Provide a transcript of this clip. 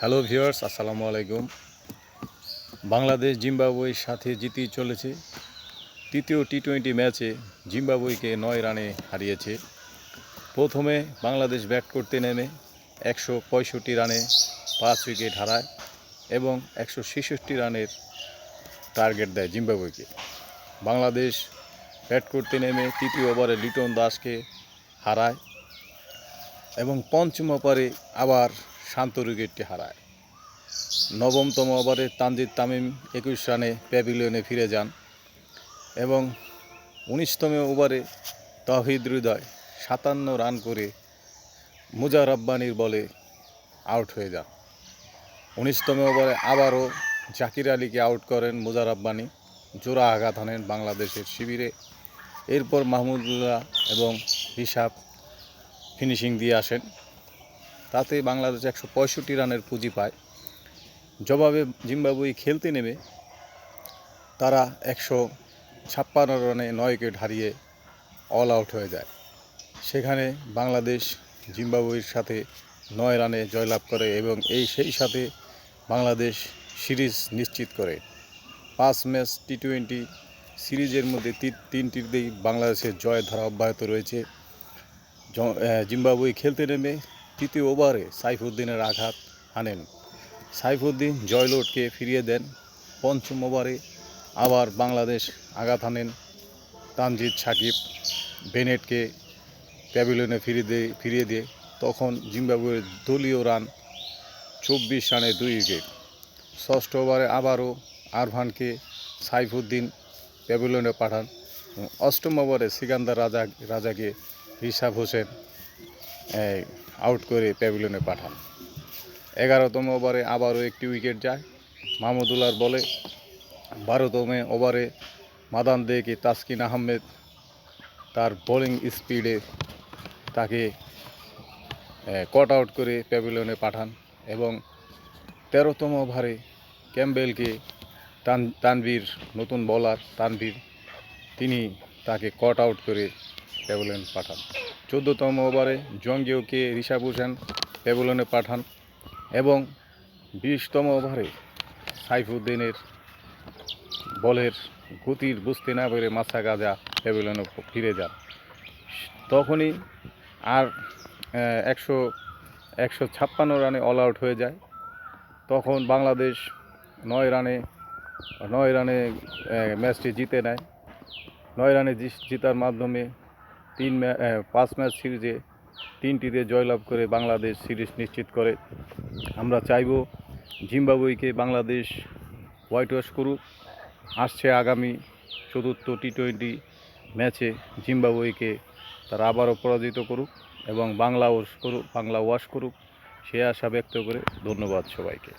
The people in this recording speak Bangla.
হ্যালো ভিউয়ার্স আসসালামু আলাইকুম বাংলাদেশ জিম্বাবুয়ের সাথে জিতেই চলেছে। তৃতীয় টি টোয়েন্টি ম্যাচে জিম্বাবুয়েকে নয় রানে হারিয়েছে। প্রথমে বাংলাদেশ ব্যাট করতে নেমে একশো পঁয়ষট্টি রানে পাঁচ উইকেট হারায় এবং একশো ছেষট্টি রানের টার্গেট দেয় জিম্বাবুয়েকে। বাংলাদেশ ব্যাট করতে নেমে তৃতীয় ওভারে লিটন দাসকে হারায় এবং পঞ্চম ওভারে আবার শান্ত উইকেটটি হারায়। নবমতম ওভারে তানজিদ তামিম একুশ রানে প্যাভিলিয়নে ফিরে যান এবং উনিশতম ওভারে তহিদ হৃদয় সাতান্ন রান করে মুজার রাব্বানির বলে আউট হয়ে যান। উনিশতম ওভারে আবারও জাকির আলীকে আউট করেন মুজার আব্বানি জোড়া আঘাত হানেন বাংলাদেশের শিবিরে। এরপর মাহমুদুল্লাহ এবং হিসাব ফিনিশিং দিয়ে আসেন। তাতে বাংলাদেশ একশো পঁয়ষট্টি রানের পুঁজি পায়। জবাবে জিম্বাবুয়ে খেলতে নেমে তারা একশো ছাপ্পান্ন রানে নয় উইকেট হারিয়ে অল আউট হয়ে যায়। সেখানে বাংলাদেশ জিম্বাবুয়ের সাথে নয় রানে জয়লাভ করে এবং এই সেই সাথে বাংলাদেশ সিরিজ নিশ্চিত করে। পাঁচ ম্যাচ টি টোয়েন্টি সিরিজের মধ্যে তিনটিতেই বাংলাদেশের জয়ের ধারা অব্যাহত রয়েছে। জিম্বাবুয়ে খেলতে নেমে তৃতীয় ওভারে সাইফুদ্দিনের আঘাত হানেন। সাইফুদ্দিন জয়লোটকে ফিরিয়ে দেন। পঞ্চম ওভারে আবার বাংলাদেশ আঘাত হানেন তানজিদ সাকিব। বেনেটকে প্যাভিলিয়নে ফিরিয়ে দিয়ে ফিরিয়ে দিয়ে তখন জিম্বাবুয়ের দলীয় রান চব্বিশ রানে দুই উইকেট। ষষ্ঠ ওভারে আবারও আরভানকে সাইফুদ্দিন প্যাভিলিয়নে পাঠান অষ্টম ওভারে সিকান্দার রাজা রাজাকে রিশাব হোসেন আউট করে প্যাভিলিয়নে পাঠান। এগারোতম ওভারে আবারও একটি উইকেট যায়। মাহমুদুল্লাহর বলে, বারোতম ওভারে মাদান দেকে তাসকিন আহমেদ তার বোলিং স্পিডে তাকে কট আউট করে প্যাভিলিয়নে পাঠান এবং তেরোতম ওভারে ক্যাম্বেলকে তান তানবীর নতুন বলার তানবীর তিনি তাকে কট আউট করে প্যাভিলিয়ন পাঠান। চোদ্দোতম ওভারে জঙ্গিওকে ঋষাব হোসেন প্যাভিলিয়নে পাঠান এবং বিশতম ওভারে সাইফুদ্দিনের বলের গতির বুঝতে না পেরে মাথা গাজা প্যাভিলিয়নে ফিরে যান। তখনই আর একশো একশো ছাপ্পান্ন রানে অল আউট হয়ে যায়। তখন বাংলাদেশ নয় রানে নয় রানে ম্যাচটি জিতে নেয়। নয় রানে জিতার মাধ্যমে তিন পাঁচ ম্যাচ সিরিজে তিনটিতে জয়লাভ করে বাংলাদেশ সিরিজ নিশ্চিত করে। আমরা চাইব জিম্বাবুয়েকে বাংলাদেশ হোয়াইট ওয়াশ করুক। আসছে আগামী চতুর্থ টি টোয়েন্টি ম্যাচে জিম্বাবুয়েকে তারা আবারও পরাজিত করুক এবং বাংলা ওয়াশ করুক, বাংলা ওয়াশ করুক। সে আশা ব্যক্ত করে ধন্যবাদ সবাইকে।